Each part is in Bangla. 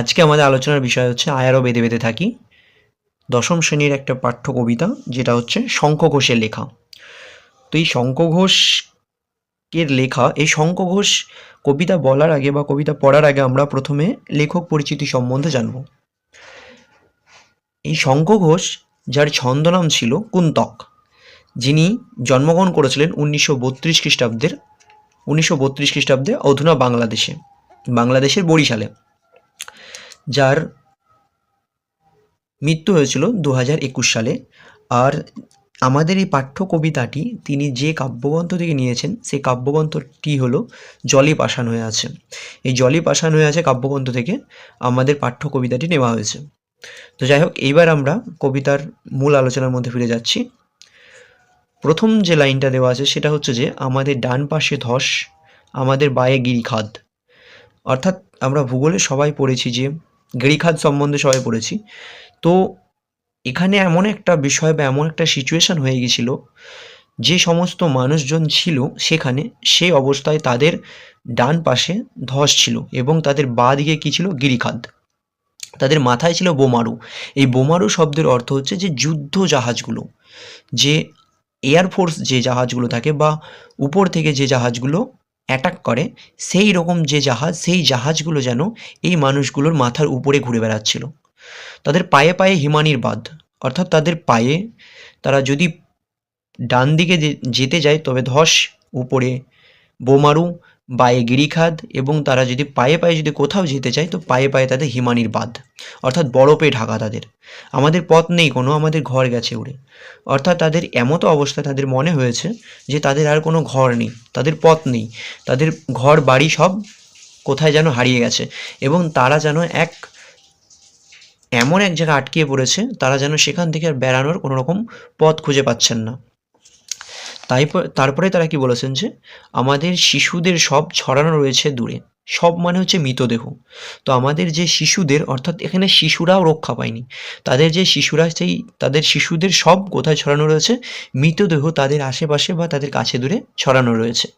আজকে আমাদের আলোচনার বিষয় হচ্ছে আয়ারও বেঁধে বেঁধে থাকি। দশম শ্রেণির একটা পাঠ্য কবিতা যেটা হচ্ছে শঙ্খ ঘোষের লেখা। তো এই শঙ্খ ঘোষের লেখা, এই শঙ্খ ঘোষ কবিতা বলার আগে বা কবিতা পড়ার আগে আমরা প্রথমে লেখক পরিচিতি সম্বন্ধে জানব। এই শঙ্খ ঘোষ যার ছন্দনাম ছিল কুন্তক, যিনি জন্মগ্রহণ করেছিলেন উনিশশো বত্রিশ খ্রিস্টাব্দের, উনিশশো বত্রিশ খ্রিস্টাব্দে অধুনা বাংলাদেশে, বাংলাদেশের বরিশালে। যার মৃত্যু হয়েছিল দু হাজার একুশ সালে। আর আমাদের এই পাঠ্য কবিতাটি তিনি যে কাব্যগ্রন্থ থেকে নিয়েছেন, সেই কাব্যগ্রন্থটি হলো জলে পাষাণ হয়ে আছে। এই জলে পাষাণ হয়ে আছে কাব্যগ্রন্থ থেকে আমাদের পাঠ্য কবিতাটি নেওয়া হয়েছে। তো যাই হোক, এইবার আমরা কবিতার মূল আলোচনার মধ্যে ফিরে যাচ্ছি। প্রথম যে লাইনটা দেওয়া আছে, সেটা হচ্ছে যে, আমাদের ডান পাশে ধস, আমাদের বায়ে গিরিখাদ। অর্থাৎ আমরা ভূগোলে সবাই পড়েছি যে গিরিখাদ সম্বন্ধে সবাই পড়েছি। তো এখানে এমন একটা বিষয় বা এমন একটা সিচুয়েশন হয়ে গেছিল, যে সমস্ত মানুষজন ছিল সেখানে, সেই অবস্থায় তাদের ডান পাশে ধস ছিল এবং তাদের বাঁ দিকে কী ছিল? গিরিখাদ তাদের মাথায় ছিল বোমারু। এই বোমারু শব্দের অর্থ হচ্ছে যে যুদ্ধ জাহাজগুলো, যে এয়ারফোর্স যে জাহাজগুলো থাকে বা উপর থেকে যে জাহাজগুলো অ্যাটাক করে, সেই রকম যে জাহাজ, সেই জাহাজগুলো যেন এই মানুষগুলোর মাথার উপরে ঘুরে বেড়াচ্ছিল। তাদের পায়ে পায়ে হিমানির বাঁধ, অর্থাৎ তাদের পায়ে তারা যদি ডান দিকে যেতে যায়, তবে ধস, উপরে বোমারু বায়ে গিরিখাদ এবং তারা যদি পায়ে পায়ে যদি কোথাও যেতে চায়, তো পায়ে পায়ে তাদের হিমানির বাঁধ। অর্থাৎ বরফে ঢাকা তাদের। আমাদের পথ নেই কোনো, আমাদের ঘর গেছে উড়ে। অর্থাৎ তাদের এমতো অবস্থা তাদের মনে হয়েছে যে তাদের আর কোনো ঘর নেই, তাদের পথ নেই। তাদের ঘর, বাড়ি সব কোথায় যেন হারিয়ে গেছে এবং তারা যেন এক, এমন এক জায়গায় আটকিয়ে পড়েছে, তারা যেন সেখান থেকে আর বেড়ানোর কোনো রকম পথ খুঁজে পাচ্ছেন না। তাই তারপরে তারা কি বলেছেন যে, আমাদের শিশুদের সব ছড়ানো রয়েছে দূরে। সব মানে হচ্ছে মৃতদেহ। তো আমাদের যে শিশুদের, অর্থাৎ এখানে শিশুরাও রক্ষা পায়নি। তাদের যে শিশুরা সেই, তাদের শিশুদের সব কোথায় ছড়ানো রয়েছে? মৃতদেহ তাদের আশেপাশে বা তাদের কাছে দূরে ছড়ানো রয়েছে।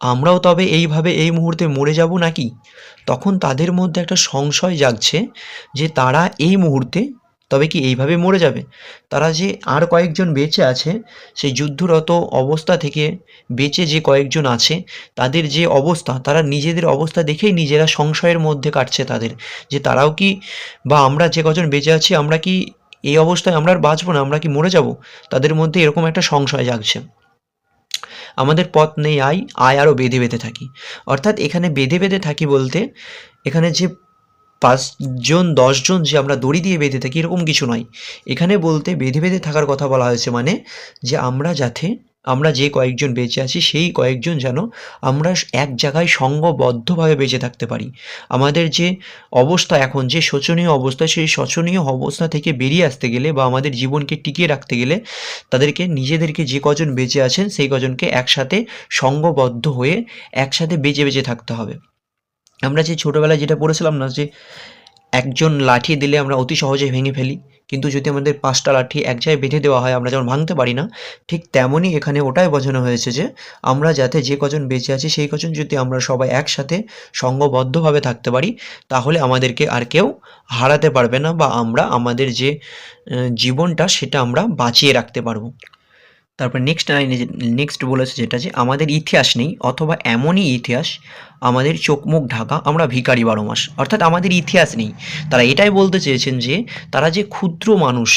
আমরাও তবে এইভাবে এই মুহূর্তে মরে যাব নাকি? তখন তাদের মধ্যে একটা সংশয় জাগছে যে তারা এই মুহূর্তে তবে কি এইভাবে মরে যাবে? তারা যে আর কয়েকজন বেঁচে আছে, সেই যুদ্ধরত অবস্থা থেকে বেঁচে যে কয়েকজন আছে, তাদের যে অবস্থা, তারা নিজেদের অবস্থা দেখেই নিজেরা সংশয়ের মধ্যে কাটছে তাদের। যে তারাও কি, বা আমরা যে কজন বেঁচে আছি, আমরা কি এই অবস্থায় আমরা আর বাঁচবো না, আমরা কি মরে যাব? তাদের মধ্যে এরকম একটা সংশয় জাগছে। আমাদের পথ নেই, আয় আয় আরও বেঁধে বেঁধে থাকি। অর্থাৎ এখানে বেঁধে বেঁধে থাকি বলতে, এখানে যে পাঁচজন, দশজন যে আমরা দড়ি দিয়ে বেঁধে থাকি এরকম কিছু নয়। এখানে বলতে বেঁধে বেঁধে থাকার কথা বলা হয়েছে মানে যে আমরা যাতে, আমরা যে কয়েকজন বেঁচে আছি সেই কয়েকজন যেন আমরা এক জায়গায় সঙ্গবদ্ধভাবে বেঁচে থাকতে পারি। আমাদের যে অবস্থা এখন, যে শোচনীয় অবস্থা, সেই শোচনীয় অবস্থা থেকে বেরিয়ে আসতে গেলে বা আমাদের জীবনকে টিকিয়ে রাখতে গেলে তাদেরকে, নিজেদেরকে যে কজন বেঁচে আছেন সেই কজনকে একসাথে সঙ্গবদ্ধ হয়ে একসাথে বেঁচে বেঁচে থাকতে হবে। আমরা যে ছোটোবেলায় যেটা পড়েছিলাম না, যে একজন লাঠি দিলে আমরা অতি সহজে ভেঙে ফেলি। কিন্তু যদি আমাদের পাঁচটা লাঠি এক জায়গায় বেঁধে দেওয়া হয়, আমরা যেমন ভাঙতে পারি না, ঠিক তেমনই এখানে ওটাই বোঝানো হয়েছে যে, আমরা যাতে যে কজন বেঁচে আছি, সেই কজন যদি আমরা সবাই একসাথে সঙ্গবদ্ধভাবে থাকতে পারি, তাহলে আমাদেরকে আর কেউ হারাতে পারবে না বা আমরা আমাদের যে জীবনটা, সেটা আমরা বাঁচিয়ে রাখতে পারব। তারপর নেক্সট লাইনে নেক্সট বলেছে যেটা যে, আমাদের ইতিহাস নেই, অথবা এমনই ইতিহাস আমাদের চোখ মুখ ঢাকা, আমরা ভিখারি বারো মাস। অর্থাৎ আমাদের ইতিহাস নেই। তারা এটাই বলতে চেয়েছেন যে, তারা যে ক্ষুদ্র মানুষ,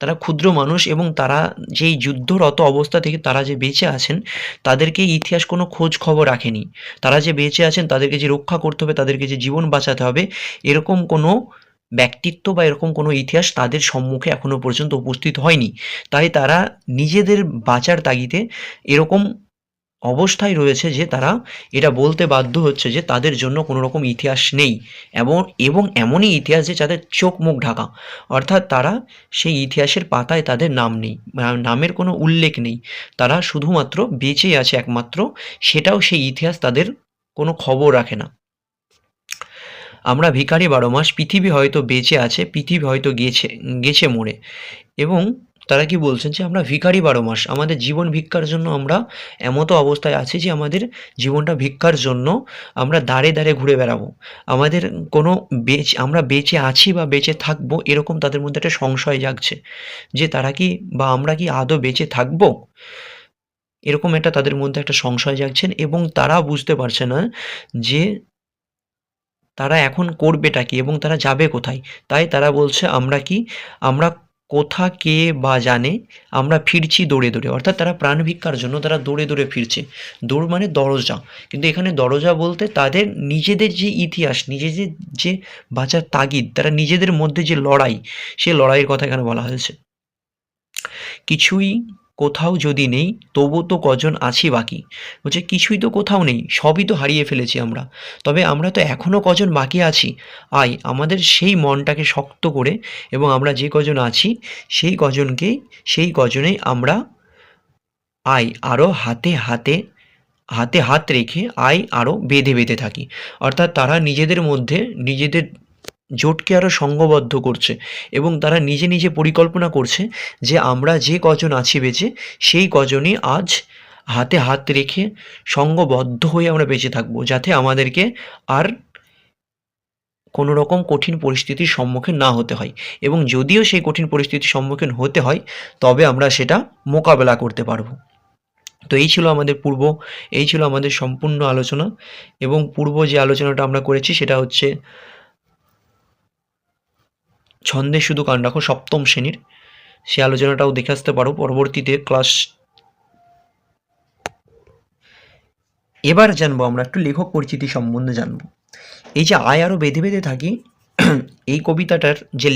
তারা ক্ষুদ্র মানুষ এবং তারা যেই যুদ্ধরত অবস্থা থেকে তারা যে বেঁচে আছেন, তাদেরকে ইতিহাস কোনো খোঁজ খবর রাখেনি। তারা যে বেঁচে আছেন, তাদেরকে যে রক্ষা করতে হবে, তাদেরকে যে জীবন বাঁচাতে হবে, এরকম কোনো ব্যক্তিত্ব বা এরকম কোনো ইতিহাস তাদের সম্মুখে এখনও পর্যন্ত উপস্থিত হয়নি। তাই তারা নিজেদের বাঁচার তাগিদে এরকম অবস্থায় রয়েছে যে তারা এটা বলতে বাধ্য হচ্ছে যে তাদের জন্য কোনো রকম ইতিহাস নেই এবং এবং এমনই ইতিহাস যে যাদের চোখ মুখ ঢাকা। অর্থাৎ তারা সেই ইতিহাসের পাতায় তাদের নাম নেই নামের কোনো উল্লেখ নেই। তারা শুধুমাত্র বেঁচে আছে একমাত্র, সেটাও সেই ইতিহাস তাদের কোনো খবর রাখে না। আমরা ভিখারি বারো মাস পৃথিবী হয়তো বেঁচে আছে, পৃথিবী হয়তো গেছে গেছে মরে। এবং তারা কি বলছেন যে আমরা ভিখারি বারো মাস, আমাদের জীবন ভিক্ষার জন্য আমরা এমতো অবস্থায় আছি যে আমাদের জীবনটা ভিক্ষার জন্য আমরা দাঁড়ে দাঁড়ে ঘুরে বেড়াবো। আমাদের কোনো বেঁচে, আমরা বেঁচে আছি বা বেঁচে থাকব এরকম তাদের মধ্যে একটা সংশয় জাগছে যে তারা কি বা আমরা কি আদৌ বেঁচে থাকব? এরকম একটা তাদের মধ্যে একটা সংশয় জাগছেন এবং তারা বুঝতে পারছে না যে তারা এখন করবেটা কি এবং তারা যাবে কোথায়? তাই তারা বলছে, আমরা কি? আমরা কোথা কে বা জানে, আমরা ফিরছি দৌড়ে দৌড়ে। অর্থাৎ তারা প্রাণ ভিক্ষার জন্য তারা দৌড়ে দৌড়ে ফিরছে। দৌড় মানে দরজা। কিন্তু এখানে দরজা বলতে তাদের নিজেদের যে ইতিহাস, নিজেদের যে বাঁচার তাগিদ, তারা নিজেদের মধ্যে যে লড়াই, সে লড়াইয়ের কথা এখানে বলা হয়েছে। কিছুই কোথাও যদি নেই তবু তো কজন আছি বাকি। বলছে, কিছুই তো কোথাও নেই, সবই তো হারিয়ে ফেলেছি আমরা। তবে আমরা তো এখনও কজন বাকি আছি? আয়, আমাদের সেই মনটাকে শক্ত করে এবং আমরা যে কজন আছি, সেই কজনকেই, সেই কজনেই আমরা আয় আরও হাতে হাতে হাতে হাত রেখে আয় আরও বেঁধে বেঁধে থাকি। অর্থাৎ তারা নিজেদের মধ্যে, নিজেদের জোটকে আরও সঙ্গবদ্ধ করছে এবং তারা নিজে নিজে পরিকল্পনা করছে যে আমরা যে কজন আছি বেঁচে, সেই কজনই আজ হাতে হাত রেখে সঙ্গবদ্ধ হয়ে আমরা বেঁচে থাকব, যাতে আমাদেরকে আর কোনো রকম কঠিন পরিস্থিতির সম্মুখীন না হতে হয়। এবং যদিও সেই কঠিন পরিস্থিতির সম্মুখীন হতে হয়, তবে আমরা সেটা মোকাবেলা করতে পারব। তো এই ছিল আমাদের পূর্ব, এই ছিল আমাদের সম্পূর্ণ আলোচনা এবং পূর্ব যে আলোচনাটা আমরা করেছি সেটা হচ্ছে ছন্দে শুধু কান রাখো, সপ্তম শ্রেণির। সে আলোচনাটাও দেখে আসতে পারো, পরবর্তীতে ক্লাস এবার জানব আমরা একটু লেখক পরিচিতি সম্বন্ধে জানব। এই যে আয় আরও বেঁধে বেঁধে থাকি, এই কবিতাটার যে